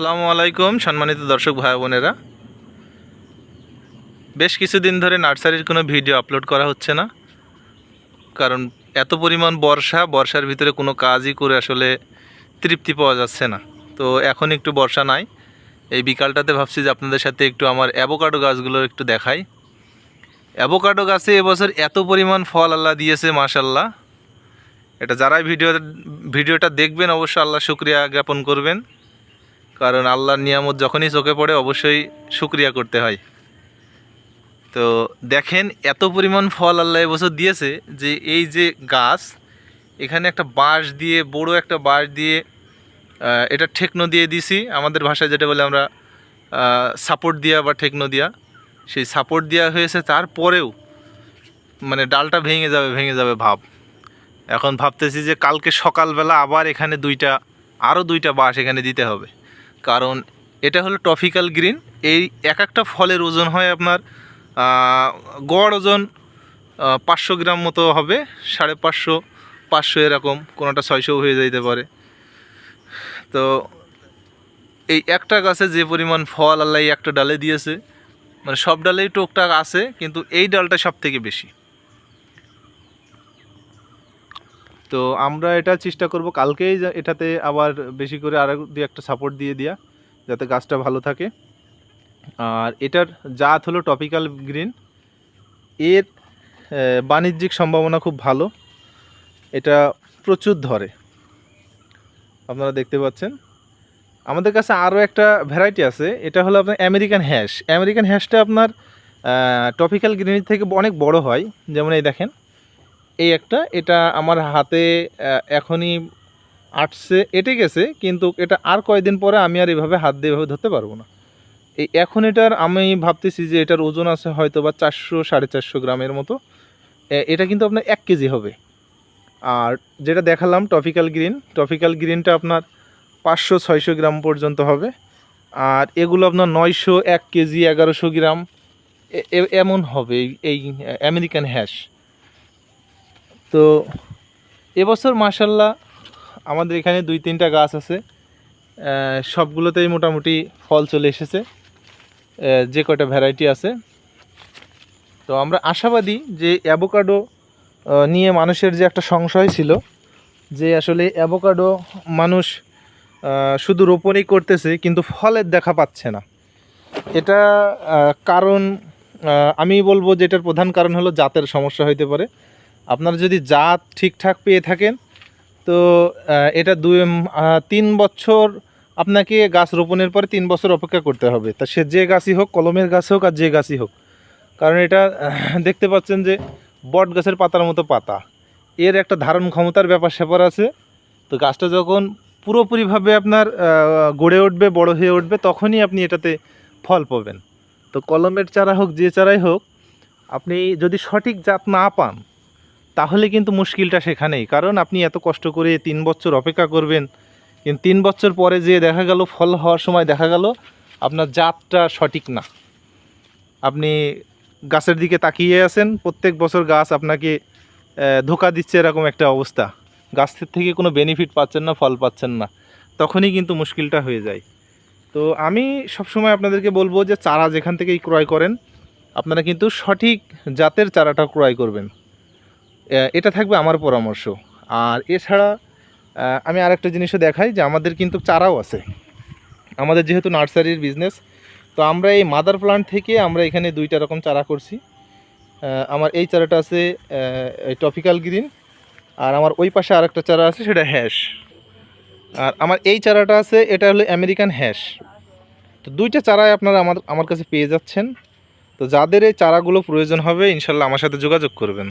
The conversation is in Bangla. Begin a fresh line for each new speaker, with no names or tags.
আসসালামু আলাইকুম, সম্মানিত দর্শক ভাই বোনেরা। বেশ কিছুদিন ধরে নার্সারির কোনো ভিডিও আপলোড করা হচ্ছে না। কারণ এত পরিমাণ বর্ষা, বর্ষার ভিতরে কোনো কাজই করে আসলে তৃপ্তি পাওয়া যাচ্ছে না। তো এখন একটু বর্ষা নাই। এই বিকালটাতে ভাবছি যে আপনাদের সাথে একটু আমার অ্যাভোকাডো গাছগুলো একটু দেখাই। অ্যাভোকাডো গাছে এবছর এত পরিমাণ ফল আল্লাহ দিয়েছে মাশাল্লাহ এটা যারাই ভিডিও ভিডিওটা দেখবেন, অবশ্যই আল্লাহ শুক্রিয়া জ্ঞাপন করবেন। কারণ আল্লাহর নিয়ামত যখনই চোখে পড়ে, অবশ্যই শুক্রিয়া করতে হয়। তো দেখেন, এত পরিমাণ ফল আল্লাহ এবছর দিয়েছে যে এই যে গাছ, এখানে একটা বাঁশ দিয়ে, বড় একটা বাঁশ দিয়ে এটা ঠেকনো দিয়ে দিছি। আমাদের ভাষায় যেটা বলে আমরা সাপোর্ট দিয়া বা ঠেকনো দিয়া। সেই সাপোর্ট দেওয়া হয়েছে, তারপরেও মানে ডালটা ভেঙে যাবে ভেঙে যাবে ভাব। এখন ভাবতেছি যে কালকে সকালবেলা আবার এখানে দুইটা আরও দুইটা বাঁশ এখানে দিতে হবে। কারণ এটা হলো ট্রপিক্যাল গ্রিন। এই এক একটা ফলের ওজন হয় আপনার গড় ওজন পাঁচশো গ্রাম মতো হবে, সাড়ে পাঁচশো পাঁচশো এরকম, কোনোটা ছয়শো হয়ে যাইতে পারে। তো এই একটা গাছে যে পরিমাণ ফল আল্লাহ একটা ডালে দিয়েছে মানে সব ডালেই টুকটাক আছে, কিন্তু এই ডালটা সব থেকে বেশি। তো আমরা এটা চেষ্টা করব কালকেই এটাতে আবার বেশি করে আর দিয়ে একটা সাপোর্ট দিয়ে দেওয়া যাতে গাছটা ভালো থাকে। আর এটার জাত হলো টপিক্যাল গ্রিন এর বাণিজ্যিক সম্ভাবনা খুব ভালো। এটা প্রচুর ধরে। আপনারা দেখতে পাচ্ছেন। আমাদের কাছে আরও একটা ভ্যারাইটি আছে। এটা হলো আপনার আমেরিকান হ্যাশ আমেরিকান হ্যাশটা আপনার টপিক্যাল গ্রিনের থেকে অনেক বড় হয়। যেমন এই দেখেন। এই একটা, এটা আমার হাতে এখনই আটছে এটে গেছে, কিন্তু এটা আর কয়দিন পরে আমি আর এভাবে হাত দিয়ে এভাবে ধরতে পারব না। এই এখন এটার আমি ভাবতেছি যে এটার ওজন আছে হয়তো বা চারশো, সাড়ে চারশো গ্রামের মতো। এটা কিন্তু আপনার এক কেজি হবে। আর যেটা দেখালাম, টপিক্যাল গ্রিন, টপিক্যাল গ্রিনটা আপনার পাঁচশো, ছয়শো গ্রাম পর্যন্ত হবে। আর এগুলো আপনার নয়শো, এক কেজি, এগারোশো গ্রাম এমন হবে এই আমেরিকান হ্যাশ। তো এবছর মাসাল্লাহ আমাদের এখানে দুই তিনটা গাছ আছে সবগুলোতেই মোটামুটি ফল চলে এসেছে যে কয়টা ভ্যারাইটি আছে। তো আমরা আশাবাদী যে অ্যাভোকাডো নিয়ে মানুষের যে একটা সংশয় ছিল, যে আসলে অ্যাভোকাডো মানুষ শুধু রোপণই করতেছে, কিন্তু ফলের দেখা পাচ্ছে না। এটা কারণ আমি বলব যে এটার প্রধান কারণ হলো জাতের সমস্যা হইতে পারে। আপনারা যদি জাত ঠিকঠাক পেয়ে থাকেন, তো এটা দুই তিন বছর আপনাকে গাছ রোপণের পরে তিন বছর অপেক্ষা করতে হবে। তা সে যে গাছই হোক, কলমের গাছ হোক আর যে গাছই হোক, কারণ এটা দেখতে পাচ্ছেন যে বট গাছের পাতার মতো পাতা। এর একটা ধারণ ক্ষমতার ব্যাপার স্যাপার আছে। তো গাছটা যখন পুরোপুরিভাবে আপনার গড়ে উঠবে, বড় হয়ে উঠবে, তখনই আপনি এটাতে ফল পাবেন। তো কলমের চারা হোক, যে চারাই হোক, আপনি যদি সঠিক জাত না পান তাহলে কিন্তু মুশকিলটা সেখানেই। কারণ আপনি এত কষ্ট করে তিন বছর অপেক্ষা করবেন, কিন্তু তিন বছর পরে যে দেখা গেল ফল হওয়ার সময় দেখা গেল, আপনার জাতটা সঠিক না। আপনি গাছের দিকে তাকিয়ে আছেন, প্রত্যেক বছর গাছ আপনাকে ধোকা দিচ্ছে এরকম একটা অবস্থা। গাছের থেকে কোনো বেনিফিট পাচ্ছেন না, ফল পাচ্ছেন না। তখনই কিন্তু মুশকিলটা হয়ে যায়। তো আমি সবসময় আপনাদেরকে বলব যে চারা যেখান থেকেই ক্রয় করেন, আপনারা কিন্তু সঠিক জাতের চারাটা ক্রয় করবেন। এটা থাকবে আমার পরামর্শ। আর এছাড়া আমি আরেকটা জিনিসও দেখাই যে আমাদের কিন্তু চারাও আছে। আমাদের যেহেতু নার্সারির বিজনেস তো আমরা এই মাদার প্লান্ট থেকে আমরা এখানে দুইটা রকম চারা করছি। আমার এই চারাটা আছে টপিক্যাল গ্রিন আর আমার ওই পাশে আরেকটা চারা আছে, সেটা হ্যাশ আর আমার এই চারাটা আছে, এটা হলো আমেরিকান হ্যাশ তো দুইটা চারাই আপনারা আমার আমার কাছে পেয়ে যাচ্ছেন। তো যাদের এই চারাগুলো প্রয়োজন হবে, ইনশাল্লাহ আমার সাথে যোগাযোগ করবেন।